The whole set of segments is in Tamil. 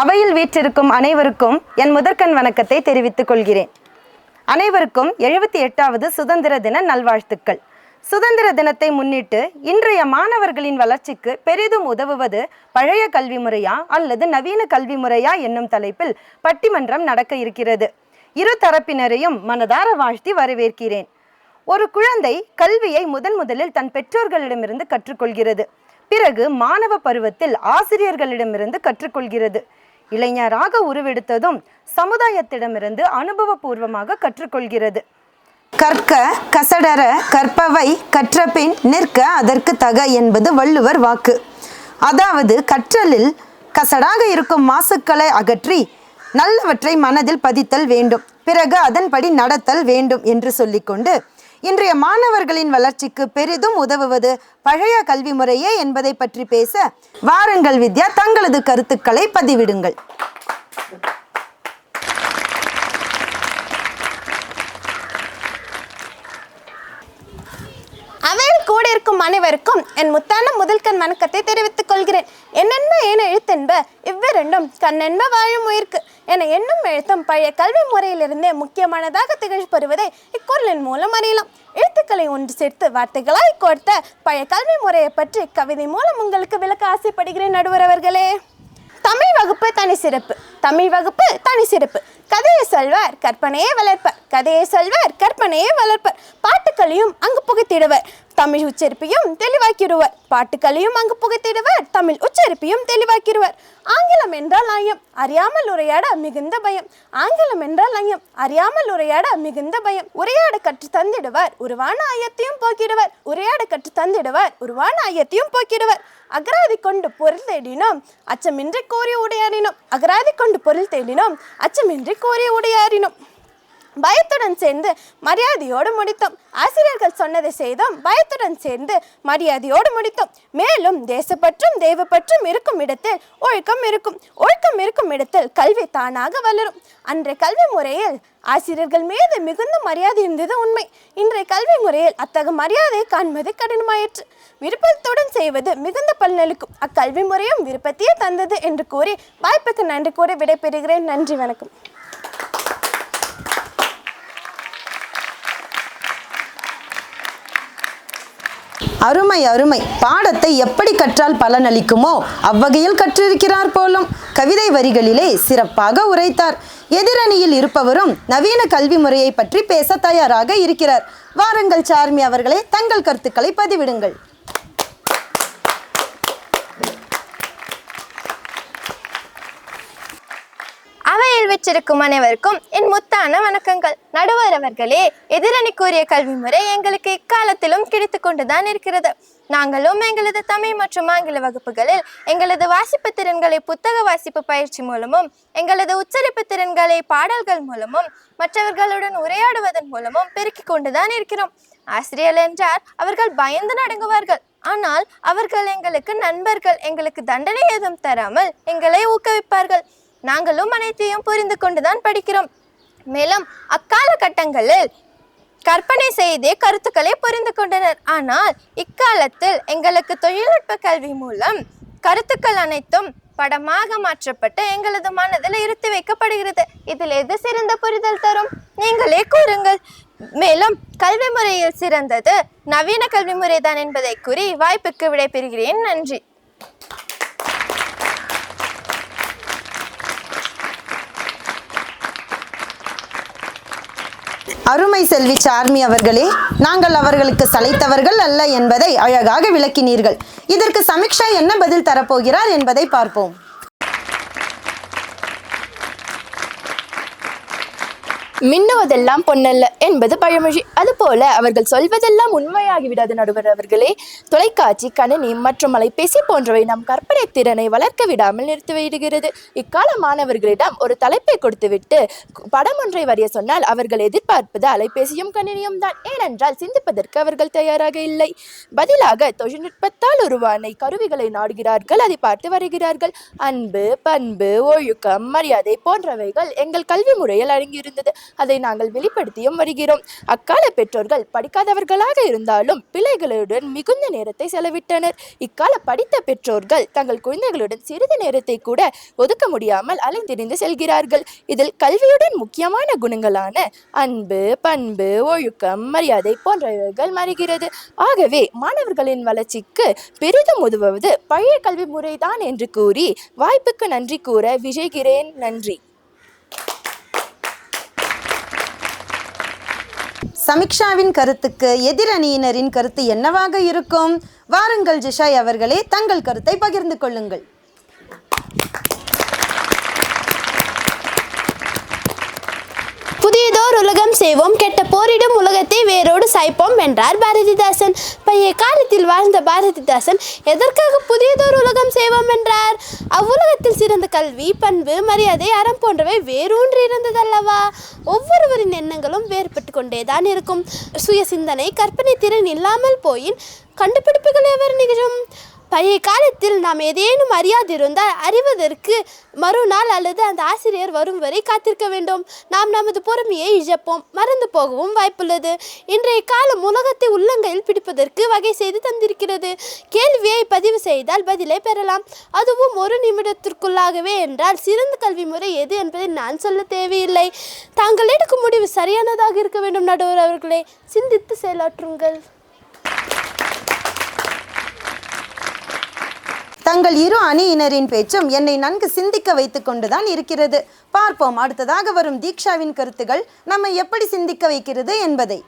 அவையில் வீற்றிருக்கும் அனைவருக்கும் என் முதற்கண் வணக்கத்தை தெரிவித்துக் கொள்கிறேன். அனைவருக்கும் எழுபத்தி எட்டாவது சுதந்திர தின நல்வாழ்த்துக்கள். சுதந்திர தினத்தை முன்னிட்டு இன்றைய மாணவர்களின் வளர்ச்சிக்கு பெரிதும் உதவுவது பழைய கல்வி முறையா அல்லது நவீன கல்வி முறையா என்னும் தலைப்பில் பட்டிமன்றம் நடக்க இருக்கிறது. இரு தரப்பினரையும் மனதார வாழ்த்தி வரவேற்கிறேன். ஒரு குழந்தை கல்வியை முதன் முதலில் தன் பெற்றோர்களிடமிருந்து கற்றுக்கொள்கிறது. பிறகு மாணவ பருவத்தில் ஆசிரியர்களிடமிருந்து கற்றுக்கொள்கிறது. இளைஞராக உருவெடுத்ததும் சமுதாயத்திடமிருந்து அனுபவபூர்வமாக கற்றுக்கொள்கிறது. கற்க கசடர கற்பவை கற்றபின் நிற்க அதற்கு தக என்பது வள்ளுவர் வாக்கு. அதாவது கற்றலில் கசடாக இருக்கும் மாசுக்களை அகற்றி நல்லவற்றை மனதில் பதித்தல் வேண்டும். பிறகு அதன்படி நடத்தல் வேண்டும் என்று சொல்லிக்கொண்டு இன்றைய மாணவர்களின் வளர்ச்சிக்கு பெரிதும் உதவுவது பழைய கல்வி முறையே என்பதை பற்றி பேச வாருங்கள் வித்யா தங்களது கருத்துக்களை பதிவிடுங்கள். அவையில் கூட இருக்கும் அனைவருக்கும் என் முத்தான முதல்கண் வணக்கத்தை தெரிவித்துக் கொள்கிறேன். என்னென்ன ஏன எழுத்தென்ப இவ்விரண்டும் கண்ணென்ப வாழும் உயிர்க்கு. என எண்ணும் எழுத்தும் பழைய கல்வி முறையிலிருந்தே முக்கியமானதாக திகழ்பெறுவதை இக்குரலின் மூலம் அறியலாம். எழுத்துக்களை ஒன்று சேர்த்து வார்த்தைகளாய் கொடுத்த பழைய கல்வி முறையை பற்றி கவிதை மூலம் உங்களுக்கு விளக்க ஆசைப்படுகிறேன் நடுவர் அவர்களே. தமிழ் வகுப்பு தனி சிறப்பு. தமிழ் வகுப்பு தனி சிறப்பு. கதையை சொல்வார் கற்பனையே வளர்ப்பார். கதையை சொல்வார் கற்பனையே வளர்ப்பார். பாட்டுக்களையும் அங்கு புகுத்திடுவர். தமிழ் உச்சரிப்பையும் தெளிவாக்கிடுவர். பாட்டுக்களையும் அங்கு புகைத்திடுவர். தமிழ் உச்சரிப்பையும் தெளிவாக்கிடுவர். ஆங்கிலம் என்றால் ஐயம் அறியாமல் உரையாட மிகுந்த பயம். ஆங்கிலம் என்றால் ஐயம் அறியாமல் உரையாட மிகுந்த பயம். உரையாட கற்று தந்திடுவார் உருவான ஐயத்தையும் போக்கிடுவர். உரையாட கற்று தந்திடுவார் உருவான ஐயத்தையும் போக்கிடுவர். அகராதி கொண்டு பொருள் தேடினோம் அச்சமின்றி கோரிய உடையாடினோம் அகராதி கொண்டு பொருள் தேடினோம் அச்சமின்றி கோரிய உடையாடினோம் பயத்துடன் சேர்ந்து மரியாதையோடு முடித்தோம். ஆசிரியர்கள் சொன்னதை செய்தோம். பயத்துடன் சேர்ந்து மரியாதையோடு முடித்தோம். மேலும் தேசப்பற்றும் தெய்வப்பற்றும் இருக்கும் இடத்தில் ஒழுக்கம் இருக்கும். ஒழுக்கம் இருக்கும் இடத்தில் கல்வி தானாக வளரும். அன்றைய கல்வி முறையில் ஆசிரியர்கள் மீது மிகுந்த மரியாதை இருந்தது உண்மை. இன்றைய கல்வி முறையில் அத்தகைய மரியாதை காண்பது கடினமாயிற்று. விருப்பத்துடன் செய்வது மிகுந்த பலனளிக்கும் அக்கல்வி முறையும் விருப்பத்தையே தந்தது என்று கூறி வாய்ப்புக்கு நன்றி கூறி விடைபெறுகிறேன். நன்றி வணக்கம். அருமை அருமை. பாடத்தை எப்படி கற்றால் பலனளிக்குமோ அவ்வகையில் கற்றிருக்கிறார் போலும். கவிதை வரிகளிலே சிறப்பாக உரைத்தார். எதிரணியில் இருப்பவரும் நவீன கல்வி முறையை பற்றி பேச தயாராக இருக்கிறார். வாருங்கள் சார்மி அவர்களே தங்கள் கருத்துக்களை பதிவிடுங்கள். அவையில் அனைவருக்கும் என் முத்தான வணக்கங்கள். நடுவர் அவர்களே எதிரணி கூறிய கல்வி முறை எங்களுக்கு இக்காலத்திலும் கிடைத்து கொண்டுதான் இருக்கிறது. நாங்களும் எங்களது தமிழ் மற்றும் ஆங்கில வகுப்புகளில் எங்களது வாசிப்பு திறன்களை புத்தக வாசிப்பு பயிற்சி மூலமும் எங்களது உச்சரிப்பு திறன்களை பாடல்கள் மூலமும் மற்றவர்களுடன் உரையாடுவதன் மூலமும் பெருக்கிக் கொண்டுதான் இருக்கிறோம். ஆசிரியர் என்றார் அவர்கள் பயந்து நடங்குவார்கள். ஆனால் அவர்கள் எங்களுக்கு நண்பர்கள் எங்களுக்கு தண்டனை ஏதும் தராமல் எங்களை ஊக்குவிப்பார்கள். நாங்களும் அனைத்தையும் புரிந்து கொண்டுதான் படிக்கிறோம். மேலும் அக்கால கட்டங்களில் கற்பனை செய்தே கருத்துக்களை புரிந்து கொண்டனர். ஆனால் இக்காலத்தில் எங்களுக்கு தொழில்நுட்ப கல்வி மூலம் கருத்துக்கள் அனைத்தும் படமாக மாற்றப்பட்டு எங்களது மனதில் இருத்தி வைக்கப்படுகிறது. இதில் எது சிறந்த புரிதல் தரும்? நீங்களே கூறுங்கள். மேலும் கல்வி முறையில் சிறந்தது நவீன கல்வி முறைதான் என்பதை கூறி வாய்ப்புக்கு விடைபெறுகிறேன். நன்றி. அருமை செல்வி சார்மி அவர்களே நாங்கள் அவர்களுக்கு சளைத்தவர்கள் அல்ல என்பதை அழகாக விளக்கினீர்கள். இதற்கு சமிக்ஷா என்ன பதில் தரப்போகிறார் என்பதை பார்ப்போம். மின்னுவதெல்லாம் பொன்னல்ல என்பது பழமொழி. அதுபோல அவர்கள் சொல்வதெல்லாம் உண்மையாகிவிடாது நடுவர் அவர்களே. தொலைக்காட்சி கணினி மற்றும் அலைபேசி போன்றவை நம் கற்பனை திறனை வளர்க்க விடாமல் நிறுத்திவிடுகிறது. இக்கால மாணவர்களிடம் ஒரு தலைப்பை கொடுத்துவிட்டு படம் ஒன்றை வரைய சொன்னால் அவர்கள் எதிர்பார்ப்பது அலைபேசியும் கணினியும் தான். ஏனென்றால் சிந்திப்பதற்கு அவர்கள் தயாராக இல்லை. பதிலாக தொழில்நுட்பத்தால் உருவான கருவிகளை நாடுகிறார்கள். அதை பார்த்து வருகிறார்கள். அன்பு பண்பு ஒழுக்கம் மரியாதை போன்றவைகள் எங்கள் கல்வி முறையில் அடங்கியிருந்தது. அதை நாங்கள் வெளிப்படுத்தியும் வருகிறோம். அக்கால பெற்றோர்கள் படிக்காதவர்களாக இருந்தாலும் பிள்ளைகளுடன் மிகுந்த நேரத்தை செலவிட்டனர். இக்கால படித்த பெற்றோர்கள் தங்கள் குழந்தைகளுடன் சிறிது நேரத்தை கூட ஒதுக்க முடியாமல் அலைந்திரிந்து செல்கிறார்கள். இதில் கல்வியுடன் முக்கியமான குணங்களான அன்பு பண்பு ஒழுக்கம் மரியாதை போன்றவைகள் மறைகிறது. ஆகவே மாணவர்களின் வளர்ச்சிக்கு பெரிதும் உதவுவது பழைய கல்வி முறைதான் என்று கூறி வாய்ப்புக்கு நன்றி கூற விஜய்கிறேன் நன்றி. சமிக்ஷாவின் கருத்துக்கு எதிரணியினரின் கருத்து என்னவாக இருக்கும்? வாருங்கள் ஜிஷாய் அவர்களே தங்கள் கருத்தை பகிர்ந்து கொள்ளுங்கள். புதியதோர் உலகம் செய்வோம். கெட்ட போரிடும் உலகத்தை வேரோடு சாய்ப்போம் என்றார் பாரதிதாசன். பைய காலத்தில் வாழ்ந்த பாரதிதாசன் எதற்காக புதியதோர் உலகம் செய்வோம் என்றார்? அவ்வுலகத்தில் சிறந்த கல்வி பண்பு மரியாதை அறம் போன்றவை வேரூன்றி இருந்ததல்லவா? ஒவ்வொருவரின் எண்ணங்களும் வேறுபட்டு கொண்டேதான் இருக்கும். சுய சிந்தனை கற்பனை திறன் இல்லாமல் போயின் கண்டுபிடிப்புகள் எவர் நிகழும்? பழைய காலத்தில் நாம் ஏதேனும் அறியாதிருந்தால் அறிவதற்கு மறுநாள் அல்லது அந்த ஆசிரியர் வரும் வரை காத்திருக்க வேண்டும். நாம் நமது பொறுமையை இழப்போம். மறந்து போகவும் வாய்ப்புள்ளது. இன்றைய காலம் உலகத்தை உள்ளங்கையில் பிடிப்பதற்கு வகை செய்து தந்திருக்கிறது. கேள்வியை பதிவு செய்தால் பதிலை பெறலாம். அதுவும் ஒரு நிமிடத்திற்குள்ளாகவே என்றால் சிறந்த கல்வி முறை எது என்பதை நான் சொல்ல தேவையில்லை. தாங்கள் எடுக்கும் முடிவு சரியானதாக இருக்க வேண்டும் நடுவர் அவர்களே. சிந்தித்து செயலாற்றுங்கள். உங்கள் இரு அணியினரின் பேச்சும் என்னை நன்கு சிந்திக்க வைத்துக் கொண்டுதான் இருக்கிறது. பார்ப்போம் அடுத்ததாக வரும் தீக்ஷாவின் கருத்துகள் நம்மை எப்படி சிந்திக்க வைக்கிறது என்பதை.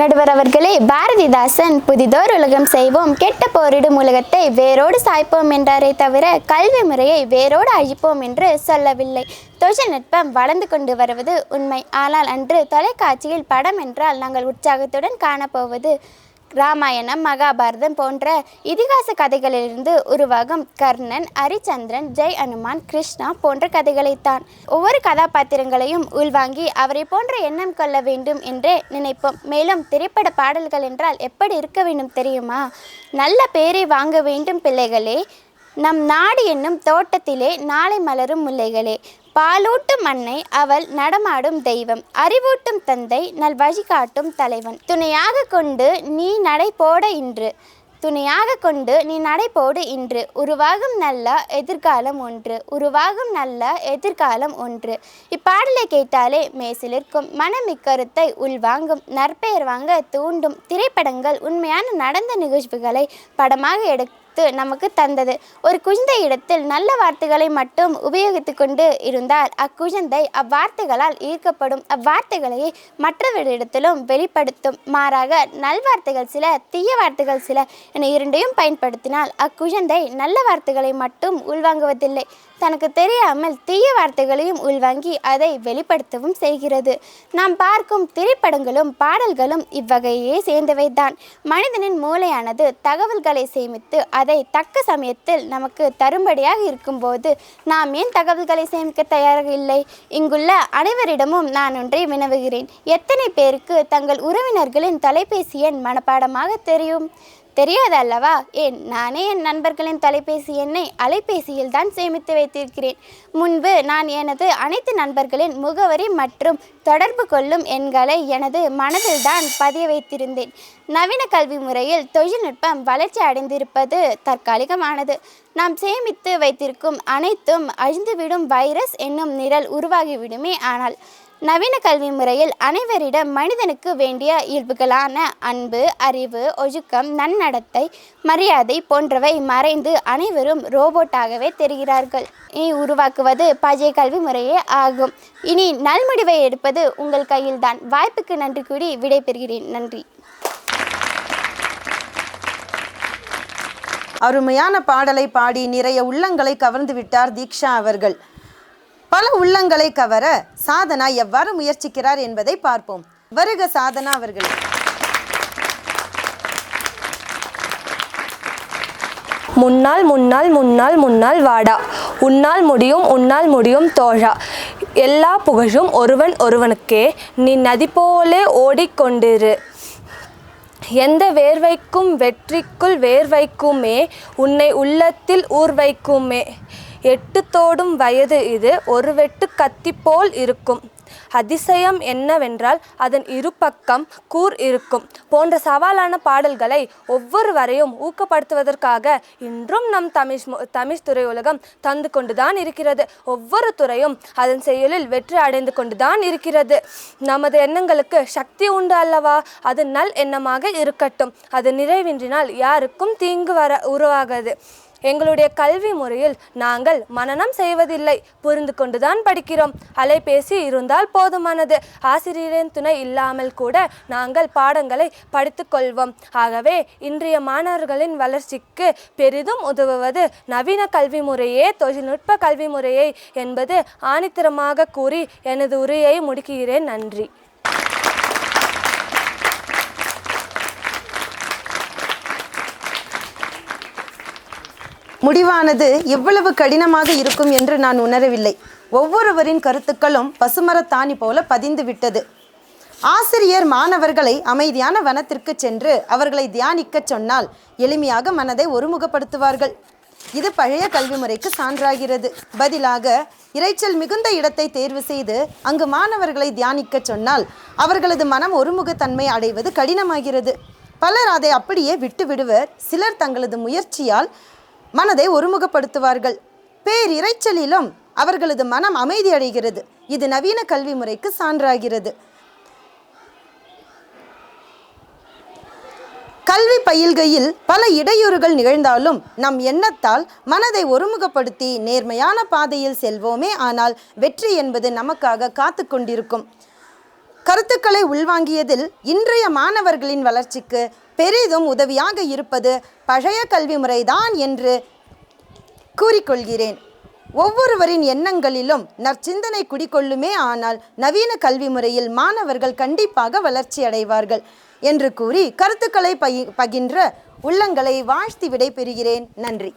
நடுவர் அவர்களே பாரதிதாசன் புதிதோர் உலகம் செய்வோம். கெட்ட போரிடும் உலகத்தை வேரோடு சாய்ப்போம் என்றாரே தவிர கல்வி முறையை வேரோடு அழிப்போம் என்று சொல்லவில்லை. தொழில்நுட்பம் வளர்ந்து கொண்டு வருவது உண்மை. ஆனால் அன்று தொலைக்காட்சியில் படம் என்றால் நாங்கள் உற்சாகத்துடன் காணப்போவது ராமாயணம் மகாபாரதம் போன்ற இதிகாச கதைகளிலிருந்து உருவாகும் கர்ணன் ஹரிச்சந்திரன் ஜெய் அனுமான் கிருஷ்ணா போன்ற கதைகளைத்தான். ஒவ்வொரு கதாபாத்திரங்களையும் உள்வாங்கி அவரை போன்ற எண்ணம் கொள்ள வேண்டும் என்றே நினைப்போம். மேலும் திரைப்பட பாடல்கள் என்றால் எப்படி இருக்க வேண்டும் தெரியுமா? நல்ல பேரை வாங்க வேண்டும் பிள்ளைகளே. நம் நாடு என்னும் தோட்டத்திலே நாளை மலரும் முல்லைகளே. பாலூட்டும் மண்ணை அவள் நடமாடும் தெய்வம். அறிவூட்டும் தந்தை நல் வழிகாட்டும் தலைவன். துணையாக கொண்டு நீ நடை போட இன்று. துணையாக கொண்டு நீ நடைபோடு இன்று. உருவாகும் நல்ல எதிர்காலம் ஒன்று. உருவாகும் நல்ல எதிர்காலம் ஒன்று. இப்பாடலை கேட்டாலே மேசிலிருக்கும். மனமிக்கருத்தை உள்வாங்கும். நற்பெயர் வாங்க தூண்டும். திரைப்படங்கள் உண்மையான நடந்த நிகழ்வுகளை படமாக எடுத்து நமக்கு தந்தது. ஒரு குழந்தை இடத்தில் நல்ல வார்த்தைகளை மட்டும் உபயோகித்து கொண்டு இருந்தால் அக்குழந்தை அவ்வார்த்தைகளால் ஈர்க்கப்படும். அவ்வார்த்தைகளை மற்றவரிடத்திலும் வெளிப்படுத்தும். மாறாக நல்வார்த்தைகள் சில தீய வார்த்தைகள் சில என இரண்டையும் பயன்படுத்தினால் அக்குழந்தை நல்ல வார்த்தைகளை மட்டும் உள்வாங்குவதில்லை. தனக்கு தெரியாமல் தீய வார்த்தைகளையும் உள்வாங்கி அதை வெளிப்படுத்தவும் செய்கிறது. நாம் பார்க்கும் திரைப்படங்களும் பாடல்களும் இவ்வகையே சேர்ந்தவைதான். மனிதனின் மூளையானது தகவல்களை சேமித்து அதை தக்க சமயத்தில் நமக்கு தரும்படியாக இருக்கும்போது நாம் ஏன் தகவல்களை சேமிக்க தயாராக இல்லை? இங்குள்ள அனைவரிடமும் நான் ஒன்றை வினவுகிறேன். எத்தனை பேருக்கு தங்கள் உறவினர்களின் தொலைபேசி எண் மனப்பாடமாக தெரியும்? தெரியாது அல்லவா ஏன் நானே என் நண்பர்களின் தொலைபேசி எண்ணை அலைபேசியில் தான் சேமித்து வைத்திருக்கிறேன். முன்பு நான் எனது அனைத்து நண்பர்களின் முகவரி மற்றும் தொடர்பு கொள்ளும் எண்களை எனது மனதில் தான் பதிய வைத்திருந்தேன். நவீன கல்வி முறையில் தொழில்நுட்பம் வளர்ச்சி அடைந்திருப்பது தற்காலிகமானது. நாம் சேமித்து வைத்திருக்கும் அனைத்தும் அழிந்துவிடும் வைரஸ் என்னும் நிரல் உருவாகிவிடுமே ஆனால் நவீன கல்வி முறையில் அனைவரிடம் மனிதனுக்கு வேண்டிய இயல்புகளான அன்பு அறிவு ஒழுக்கம் நன்னடத்தை மரியாதை போன்றவை மறைந்து அனைவரும் ரோபோட்டாகவே தெரிகிறார்கள். இனி உருவாக்குவது பழைய கல்வி முறையே ஆகும். இனி நல்முடிவை எடுப்பது உங்கள் கையில்தான். வாய்ப்புக்கு நன்றி கூடி விடைபெறுகிறேன். நன்றி. அருமையான பாடலை பாடி நிறைய உள்ளங்களை கவர்ந்து விட்டார் தீக்ஷா அவர்கள். பல உள்ளங்களை கவர சாதனா எவ்வாறு முயற்சிக்கிறார் என்பதை பார்ப்போம். வருக சாதனா அவர்கள். முன்னால் முன்னால் முன்னால் முன்னால் வாடா. உன்னால் முடியும் உன்னால் முடியும் தோழா. எல்லா புகழும் ஒருவன் ஒருவனுக்கே. நீ நதி போலே ஓடிக்கொண்டிரு. எந்த வேர்வைக்கும் வெற்றிக்குள் வேர்வைக்குமே உன்னை உள்ளத்தில் ஊர்வைக்குமே. எட்டுத்தோடும் எட்டு தோடும் வயது இது ஒரு வெட்டு கத்தி போல் இருக்கும். அதிசயம் என்னவென்றால் அதன் இருபக்கம் கூர் இருக்கும். போன்ற சவாலான பாடல்களை ஒவ்வொருவரையும் ஊக்கப்படுத்துவதற்காக இன்றும் நம் தமிழ் தமிழ் துறையுலகம் தந்து கொண்டுதான் இருக்கிறது. ஒவ்வொரு துறையும் அதன் செயலில் வெற்றி அடைந்து கொண்டுதான் இருக்கிறது. நமது எண்ணங்களுக்கு சக்தி உண்டு அல்லவா? அது நல் எண்ணமாக இருக்கட்டும். அது நிறைவின்றினால் யாருக்கும் தீங்கு வர உருவாகாது. எங்களுடைய கல்வி முறையில் நாங்கள் மனநம் செய்வதில்லை. புரிந்து கொண்டுதான் படிக்கிறோம். அலைபேசி இருந்தால் போதுமானது. ஆசிரியரின் துணை இல்லாமல் கூட நாங்கள் பாடங்களை படித்துக்கொள்வோம் ஆகவே இன்றைய மாணவர்களின் வளர்ச்சிக்கு பெரிதும் உதவுவது நவீன கல்வி முறையே தொழில்நுட்ப கல்வி முறையை என்பது ஆணித்தரமாக கூறி எனது உரையை முடிக்கிறேன். நன்றி. முடிவானது எவ்வளவு கடினமாக இருக்கும் என்று நான் உணரவில்லை. ஒவ்வொருவரின் கருத்துக்களும் பசுமரத்தாணி போல பதிந்து விட்டது. ஆசிரியர் மாணவர்களை அமைதியான வனத்திற்கு சென்று அவர்களை தியானிக்கச் சொன்னால் எளிமையாக மனதை ஒருமுகப்படுத்துவார்கள். இது பழைய கல்வி முறைக்கு சான்றாகிறது. பதிலாக இரைச்சல் மிகுந்த இடத்தை தேர்வு செய்து அங்கு மாணவர்களை தியானிக்கச் சொன்னால் அவர்களது மனம் ஒருமுகத்தன்மை அடைவது கடினமாகிறது. பலர் அதை அப்படியே விட்டு விடுவர் சிலர் தங்களது முயற்சியால் மனதை ஒருமுகப்படுத்துவார்கள். பேரிரைச்சலிலும் அவர்களது மனம் அமைதியடைகிறது இது நவீன கல்வி முறைக்கு சான்றாகிறது. கல்வி பயில்கையில் பல இடையூறுகள் நிகழ்ந்தாலும் நம் எண்ணத்தால் மனதை ஒருமுகப்படுத்தி நேர்மையான பாதையில் செல்வோமே ஆனால் வெற்றி என்பது நமக்காக காத்து கொண்டிருக்கும் கருத்துக்களை உள்வாங்கியதில் இன்றைய மாணவர்களின் வளர்ச்சிக்கு பெரிதும் உதவியாக இருப்பது பழைய கல்வி முறைதான் என்று கூறிக்கொள்கிறேன். ஒவ்வொருவரின் எண்ணங்களிலும் நற்சிந்தனை குடிக்கொள்ளுமே ஆனால் நவீன கல்வி முறையில் மாணவர்கள் கண்டிப்பாக வளர்ச்சி அடைவார்கள் என்று கூறி கருத்துக்களை பகி பகின்ற உள்ளங்களை வாழ்த்தி விடை பெறுகிறேன் நன்றி.